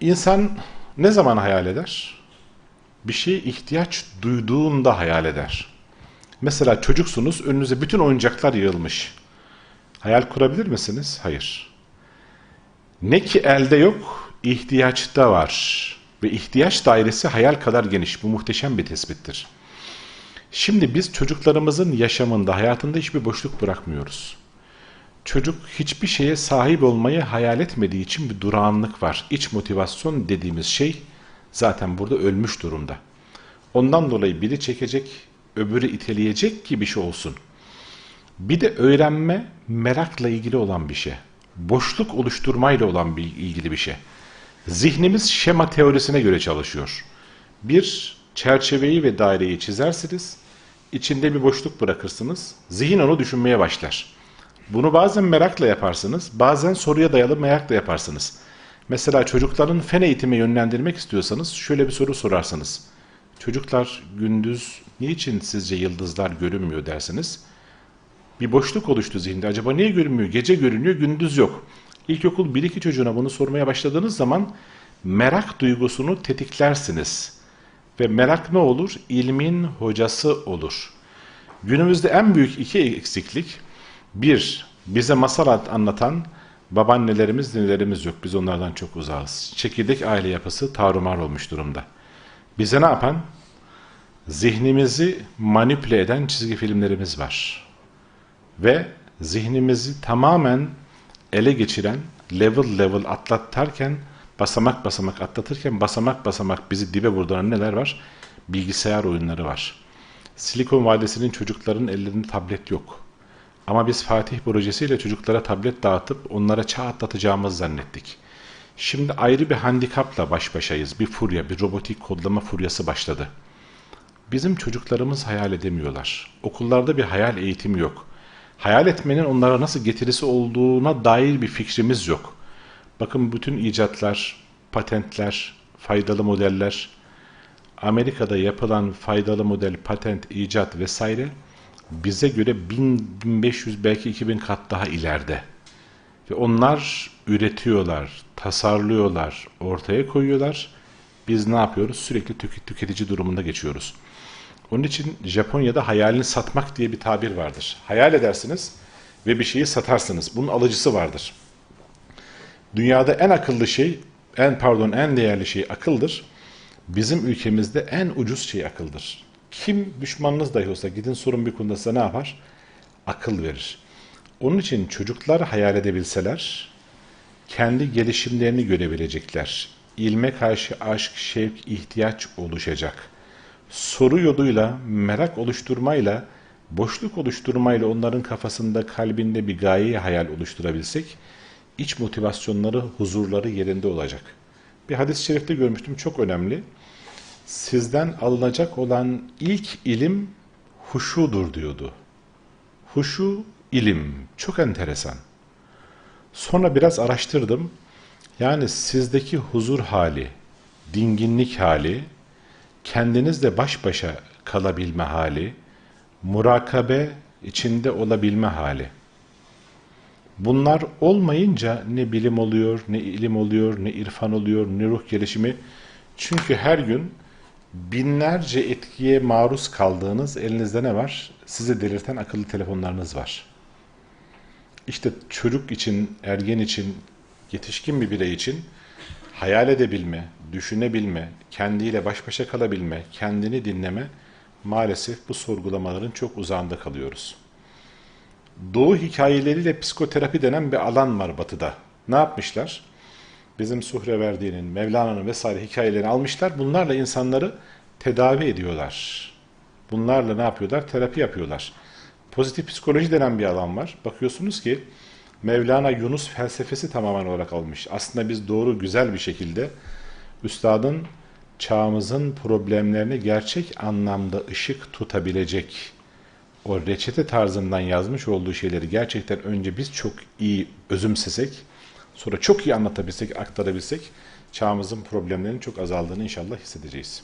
İnsan ne zaman hayal eder? Bir şeye ihtiyaç duyduğunda hayal eder. Mesela çocuksunuz, önünüze bütün oyuncaklar yığılmış. Hayal kurabilir misiniz? Hayır. Ne ki elde yok, ihtiyaçta var. Ve ihtiyaç dairesi hayal kadar geniş. Bu muhteşem bir tespittir. Şimdi biz çocuklarımızın yaşamında, hayatında hiçbir boşluk bırakmıyoruz. Çocuk hiçbir şeye sahip olmayı hayal etmediği için bir durağanlık var. İç motivasyon dediğimiz şey zaten burada ölmüş durumda. Ondan dolayı biri çekecek, öbürü iteleyecek ki bir şey olsun. Bir de öğrenme merakla ilgili olan bir şey. Boşluk oluşturmayla olan bir ilgili bir şey. Zihnimiz şema teorisine göre çalışıyor. Bir çerçeveyi ve daireyi çizersiniz, içinde bir boşluk bırakırsınız, zihin onu düşünmeye başlar. Bunu bazen merakla yaparsınız, bazen soruya dayalı merakla yaparsınız. Mesela çocukların fen eğitime yönlendirmek istiyorsanız şöyle bir soru sorarsınız. Çocuklar gündüz niçin sizce yıldızlar görünmüyor dersiniz. Bir boşluk oluştu zihinde. Acaba niye görünmüyor? Gece görünüyor, gündüz yok. İlkokul 1-2 çocuğuna bunu sormaya başladığınız zaman merak duygusunu tetiklersiniz. Ve merak ne olur? İlmin hocası olur. Günümüzde en büyük iki eksiklik, bir, bize masal anlatan babaannelerimiz, ninelerimiz yok. Biz onlardan çok uzağız. Çekirdek aile yapısı tarumar olmuş durumda. Bize ne yapan? Zihnimizi manipüle eden çizgi filmlerimiz var. Ve zihnimizi tamamen ele geçiren, level level atlatarken, basamak basamak atlatırken, basamak basamak bizi dibe vurduran neler var? Bilgisayar oyunları var. Silikon Vadisi'nin çocukların ellerinde tablet yok. Ama biz Fatih projesiyle çocuklara tablet dağıtıp onlara çağ atlatacağımız zannettik. Şimdi ayrı bir handikapla baş başayız. Bir furya, bir robotik kodlama furyası başladı. Bizim çocuklarımız hayal edemiyorlar. Okullarda bir hayal eğitimi yok. Hayal etmenin onlara nasıl getirisi olduğuna dair bir fikrimiz yok. Bakın bütün icatlar, patentler, faydalı modeller, Amerika'da yapılan faydalı model, patent, icat vesaire bize göre 1000, 1500 belki 2000 kat daha ileride. Ve onlar üretiyorlar, tasarlıyorlar, ortaya koyuyorlar. Biz ne yapıyoruz? Sürekli tüketici durumunda geçiyoruz. Onun için Japonya'da hayalini satmak diye bir tabir vardır. Hayal edersiniz ve bir şeyi satarsınız. Bunun alıcısı vardır. Dünyada en akıllı şey, en pardon en değerli şey akıldır. Bizim ülkemizde en ucuz şey akıldır. Kim düşmanınız dahi olsa gidin sorun bir konuda size ne yapar? Akıl verir. Onun için çocuklar hayal edebilseler kendi gelişimlerini görebilecekler. İlme karşı aşk, şevk, ihtiyaç oluşacak. Soru yoluyla, merak oluşturmayla, boşluk oluşturmayla onların kafasında, kalbinde bir gayeyi hayal oluşturabilsek, iç motivasyonları, huzurları yerinde olacak. Bir hadis-i şerifte görmüştüm, çok önemli sizden alınacak olan ilk ilim huşudur diyordu. Huşu ilim. Çok enteresan. Sonra biraz araştırdım. Yani sizdeki huzur hali, dinginlik hali, kendinizle baş başa kalabilme hali, murakabe içinde olabilme hali. Bunlar olmayınca ne bilim oluyor, ne ilim oluyor, ne irfan oluyor, ne ruh gelişimi. Çünkü her gün binlerce etkiye maruz kaldığınız elinizde ne var? Sizi delirten akıllı telefonlarınız var. İşte çocuk için, ergen için, yetişkin bir birey için hayal edebilme, düşünebilme, kendiyle baş başa kalabilme, kendini dinleme maalesef bu sorgulamaların çok uzağında kalıyoruz. Doğu hikayeleriyle psikoterapi denen bir alan var batıda. Ne yapmışlar? Bizim Suhreverdi'nin, Mevlana'nın vesaire hikayelerini almışlar. Bunlarla insanları tedavi ediyorlar. Bunlarla ne yapıyorlar? Terapi yapıyorlar. Pozitif psikoloji denen bir alan var. Bakıyorsunuz ki Mevlana Yunus felsefesi tamamen olarak almış. Aslında biz doğru güzel bir şekilde üstadın çağımızın problemlerini gerçek anlamda ışık tutabilecek o reçete tarzından yazmış olduğu şeyleri gerçekten önce biz çok iyi özümsesek sonra çok iyi anlatabilsek, aktarabilsek çağımızın problemlerinin çok azaldığını inşallah hissedeceğiz.